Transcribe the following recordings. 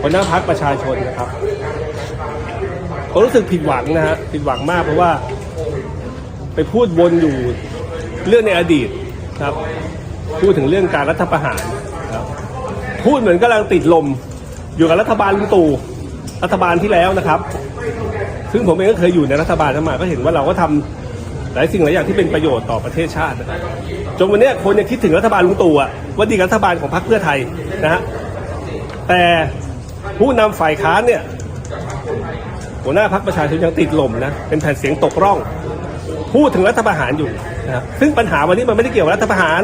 หัวหน้าพักประชาชนนะครับผมรู้สึกผิดหวังนะฮะผิดหวังมากเพราะว่า ไปพูดวนอยู่เรื่องในอดีตครับ พูดถึงเรื่องการรัฐประหารครับ พูดเหมือนกำลังติดลม อยู่กับรัฐบาลลุงตู่รัฐบาลที่แล้วนะครับ ซึ่งผมเองก็เคยอยู่ในรัฐบาลนั้นมาก็เห็นว่าเราก็ทำหลายสิ่งหลายอย่างที่เป็นประโยชน์ต่อประเทศชาตินะครับจนวันเนี้ยคนยังคิดถึงรัฐบาลลุงตู่อะว่าดีกับรัฐบาลของพรรคเพื่อไทยนะฮะแต่ ผู้นำฝ่ายค้านเนี่ยหัวหน้าพรรคประชาชนยังติดลมนะเป็นแผ่นเสียงตกร่อง พูดถึงรัฐประหารอยู่นะครับซึ่งปัญหาวันนี้มันไม่ได้เกี่ยวกับรัฐประหาร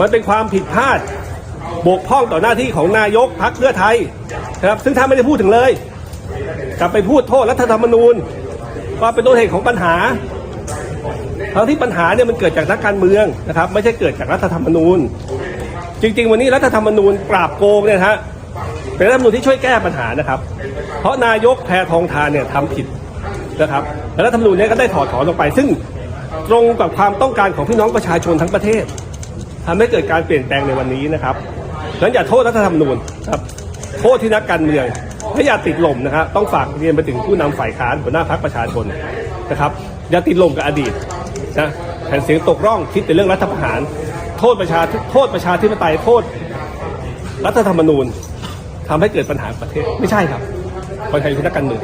มันเป็นความผิดพลาดบกพร่องต่อหน้าที่ของนายกพรรคเพื่อไทยนะครับซึ่งท่านไม่ได้พูดถึงเลย กลับไปพูดโทษรัฐธรรมนูญ ว่าเป็นต้นเหตุของปัญหาทั้งที่ปัญหาเนี่ยมันเกิดจากนักการเมืองนะครับ ไม่ใช่เกิดจากรัฐธรรมนูญ จริง ๆ วันนี้รัฐธรรมนูญปราบโกงเนี่ยฮะ เป็นรัฐธรรมนูญที่ช่วยแก้ปัญหานะครับ เพราะนายกแพทองทานเนี่ยทำผิดนะครับและรัฐธรรมนูญเนี่ยก็ได้ถอดถอนลงไป ซึ่งตรงกับความต้องการของพี่น้องประชาชนทั้งประเทศทำให้เกิดการเปลี่ยนแปลงในวันนี้นะครับดังนั้นอย่าโทษรัฐธรรมนูญครับโทษที่นักการเมืองและอย่าติดลมนะครับต้องฝากเรียนไปถึงผู้นำฝ่ายค้านหัวหน้าพรรคประชาชนนะครับอย่าติดลมกับอดีตนะแผ่นเสียงตกร่องคิดแต่เรื่องรัฐประหาร โทษประชาโทษประชาธิปไตยโทษรัฐธรรมนูญ ทำให้เกิดปัญหาประเทศไม่ใช่ครับคนไทยคือนักการเมือง